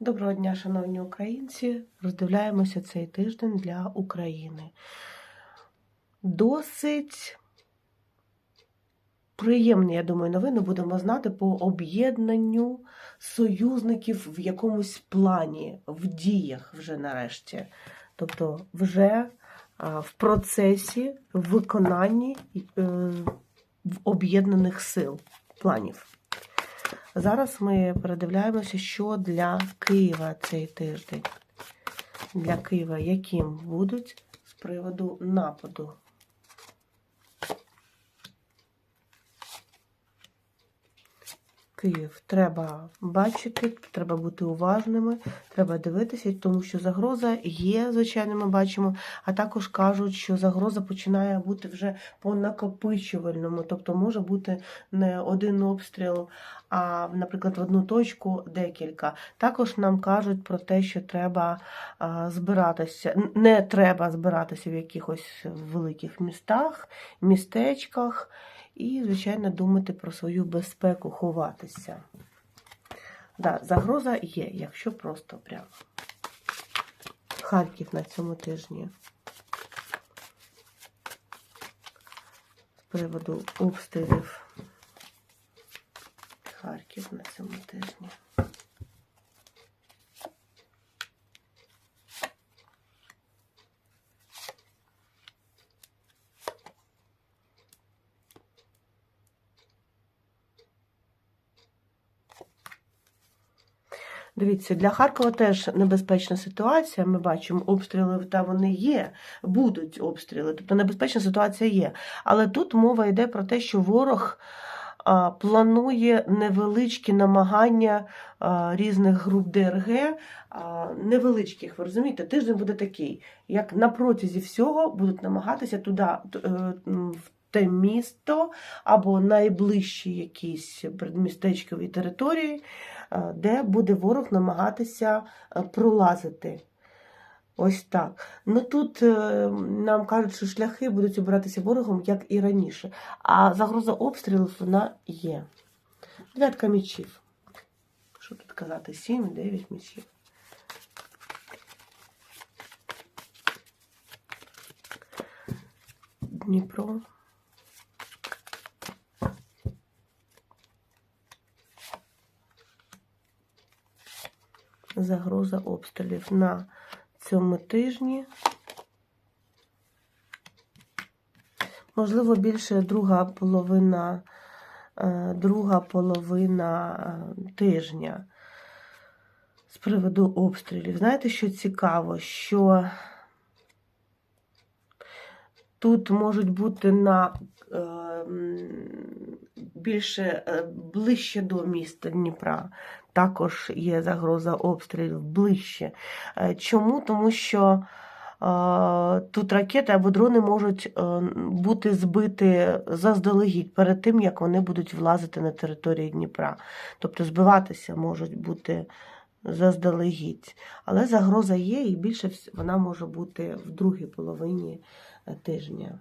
Доброго дня, шановні українці! Роздивляємося цей тиждень для України. Досить приємні, я думаю, новини будемо знати по об'єднанню союзників в якомусь плані, в діях вже нарешті. Тобто, вже в процесі в виконанні е, в об'єднаних сил планів. Зараз ми передивляємося, що для Києва цей тиждень. Для Києва яким будуть з приводу нападу. Київ треба бачити, треба бути уважними, треба дивитися, тому що загроза є, звичайно, ми бачимо, а також кажуть, що загроза починає бути вже по накопичувальному, тобто може бути не один обстріл, а, наприклад, в одну точку декілька. Також нам кажуть про те, що треба збиратися, не треба збиратися в якихось великих містах, містечках. І, звичайно, думати про свою безпеку, ховатися. Да, загроза є, якщо просто прямо. Харків на цьому тижні. З приводу обстрілів. Харків на цьому тижні. Дивіться, для Харкова теж небезпечна ситуація. Ми бачимо, обстріли та вони є, будуть обстріли, тобто небезпечна ситуація є. Але тут мова йде про те, що ворог планує невеличкі намагання різних груп ДРГ, невеличких, ви розумієте, тиждень буде такий, як на протязі всього будуть намагатися туди. Те місто або найближчі якісь предмістечкові території, е, де буде ворог намагатися е, пролазити. Ось так. Ну тут е, нам кажуть, що шляхи будуть обиратися ворогом, як і раніше. А загроза обстрілів вона є. Дев'ятка мечів. Що тут казати? Сім, дев'ять мечів. Дніпро. Загроза обстрілів на цьому тижні. Можливо, більше друга половина, е, друга половина е, тижня з приводу обстрілів. Знаєте, що цікаво? Що тут можуть бути на е, більше ближче до міста Дніпра. Також є загроза обстрілів ближче. Е, Чому? Тому що е, тут ракети або дрони можуть е, бути збиті заздалегідь перед тим, як вони будуть влазити на територію Дніпра. Тобто збиватися можуть бути заздалегідь. Але загроза є, і більше вона може бути в другій половині тижня.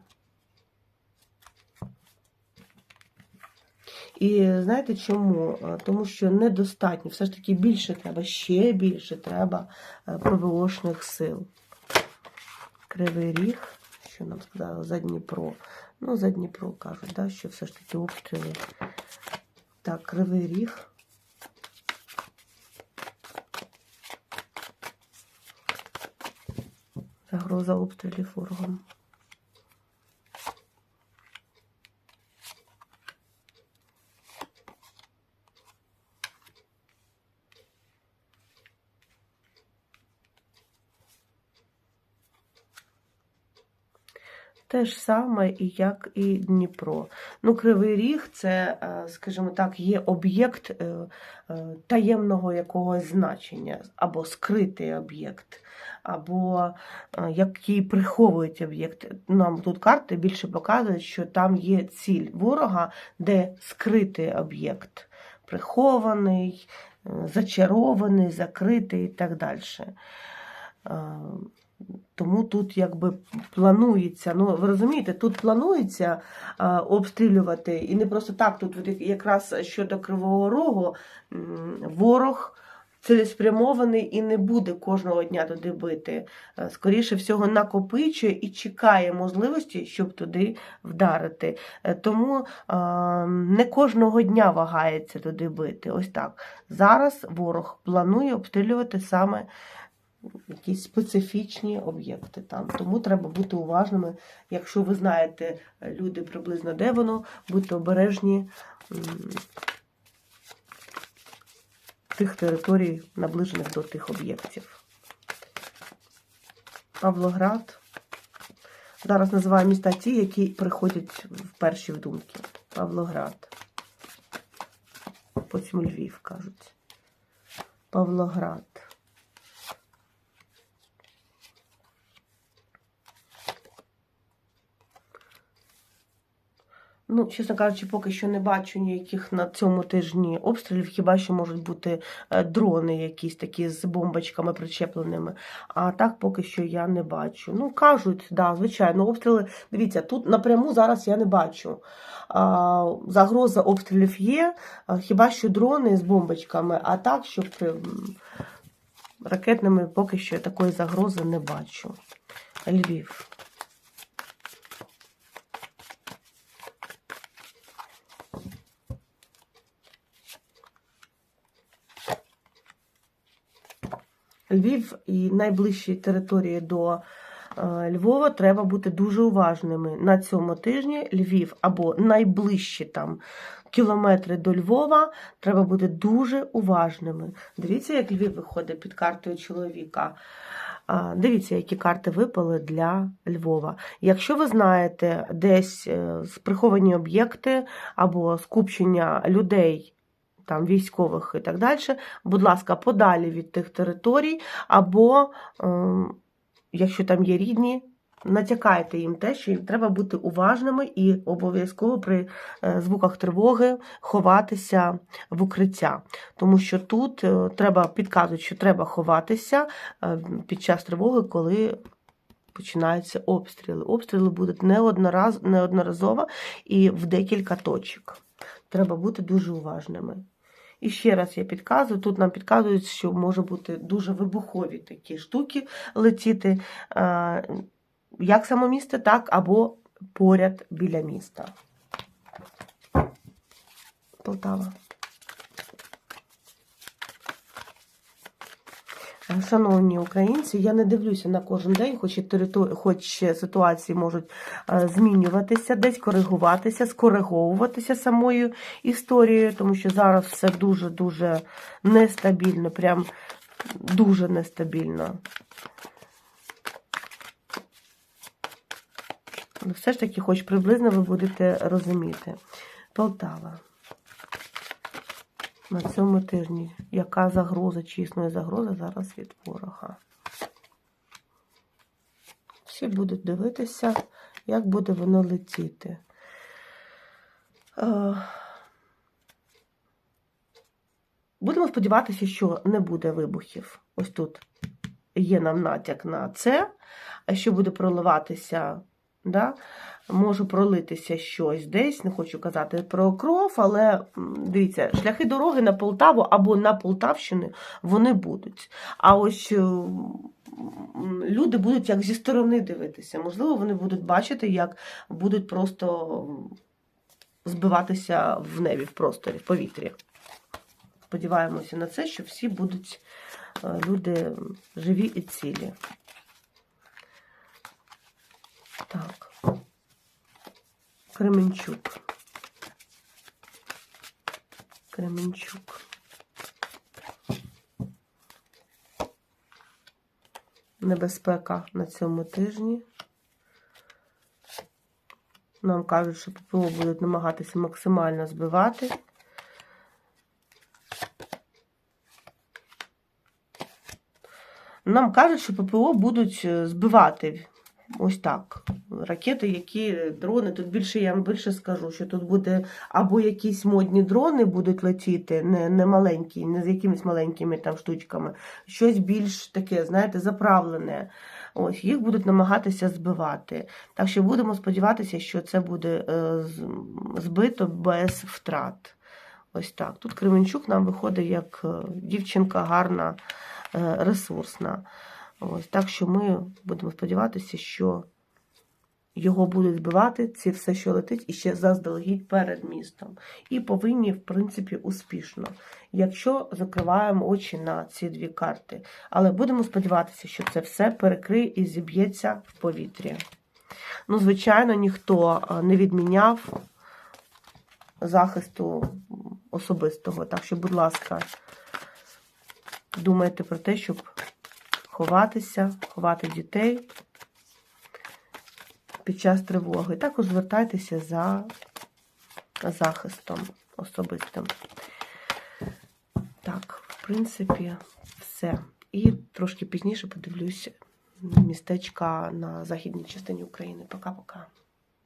І знаєте чому? Тому що недостатньо, все ж таки більше треба, ще більше треба е, ПВОшних сил. Кривий ріг, що нам сказали, за Дніпро. Ну, за Дніпро кажуть, да, що все ж таки обстріли. Так, кривий ріг. Загроза обстрілів ворогом. Те ж саме, як і Дніпро. Ну, Кривий Ріг це, е, скажімо так, є об'єкт е, е, таємного якогось значення, або скритий об'єкт, або який приховують об'єкт. Нам тут карти більше показують, що там є ціль ворога, де скритий об'єкт, прихований, зачарований, закритий і так далі. Тому тут якби планується, ну ви розумієте, тут планується а, обстрілювати, і не просто так, тут якраз щодо Кривого Рогу ворог цілеспрямований і не буде кожного дня туди бити. Е, Скоріше всього, накопичує і чекає можливості, щоб туди вдарити. Е, Тому е, не кожного дня вагається туди бити. Ось так. Зараз ворог планує обстрілювати саме якісь специфічні об'єкти там. Тому треба бути уважними. Якщо ви знаєте, е, люди приблизно де воно, будьте обережні тих територій, наближених до тих об'єктів. Павлоград. Зараз називаю міста ті, які приходять в перші в думки. Павлоград. Потім Львів кажуть. Павлоград. Ну, чесно кажучи, поки що не бачу ніяких на цьому тижні обстрілів, хіба що можуть бути е, дрони якісь такі з бомбочками причепленими. А так поки що я не бачу. Ну, кажуть, да, звичайно, обстріли. Дивіться, тут напряму зараз я не бачу. А, загроза обстрілів є, хіба що дрони з бомбочками, а так, щоб ракетними поки що я такої загрози не бачу. Львів. Львів і найближчі території до е, Львова треба бути дуже уважними. На цьому тижні Львів або найближчі там кілометри до Львова треба бути дуже уважними. Дивіться, як Львів виходить під картою чоловіка. Дивіться, які карти випали для Львова. Якщо ви знаєте десь е, приховані об'єкти або скупчення людей, там військових і так далі, будь ласка, подалі від тих територій, або, ем, якщо там є рідні, натякайте їм те, що їм треба бути уважними і обов'язково при е, звуках тривоги ховатися в укриття. Тому що тут е, треба підказують, що треба ховатися е, під час тривоги, коли. Починаються обстріли. Обстріли будуть неоднораз, неодноразово і в декілька точок. Треба бути дуже уважними. І ще раз я підказую, тут нам підказують, що може бути дуже вибухові такі штуки летіти, як само місто, так або поряд біля міста. Полтава. Шановні українці, я не дивлюся на кожен день, хоч хоч ситуації можуть е, змінюватися, десь коригуватися, скориговуватися самою історією, тому що зараз все дуже-дуже нестабільно, прям дуже нестабільно. Але все ж таки, хоч приблизно ви будете розуміти. Полтава. На цьому тижні. Яка загроза, чи існує загроза зараз від ворога? Всі будуть дивитися, як буде воно летіти. Е, Будемо сподіватися, що не буде вибухів. Ось тут є нам натяк на це, що буде проливатися, да? може пролитися щось десь, не хочу казати про кров, але дивіться, шляхи дороги на Полтаву або на Полтавщину вони будуть. А ось е, люди будуть як зі сторони дивитися. Можливо, вони будуть бачити, як будуть просто збиватися в небі, в просторі, в повітрі. Сподіваємося на це, що всі будуть е, люди живі і цілі. Так. Кременчук. Кременчук. Небезпека на цьому тижні. Нам кажуть, що ППО будуть намагатися максимально збивати. Нам кажуть, що ППО будуть е, збивати ось так. Ракети, які дрони, тут більше я вам більше скажу, що тут буде або якісь модні дрони будуть летіти, не, не маленькі, не з якимись маленькими там штучками, щось більш таке, знаєте, заправлене. Ось їх будуть намагатися збивати. Так що будемо сподіватися, що це буде е, збито без втрат. Ось так. Тут Кременчук нам виходить як е, дівчинка гарна, е, ресурсна. Ось так що ми будемо сподіватися, що його будуть збивати, ці все, що летить, і ще заздалегідь перед містом. І повинні, в принципі, успішно, якщо закриваємо очі на ці дві карти. Але будемо сподіватися, що це все перекриє і зіб'ється в повітрі. Ну, звичайно, ніхто не відміняв захисту особистого. Так що, будь ласка, думайте про те, щоб ховатися, ховати дітей під час тривоги. Також звертайтеся за захистом особистим. Так, в принципі, все. І трошки пізніше подивлюся містечка на західній частині України. Пока-пока.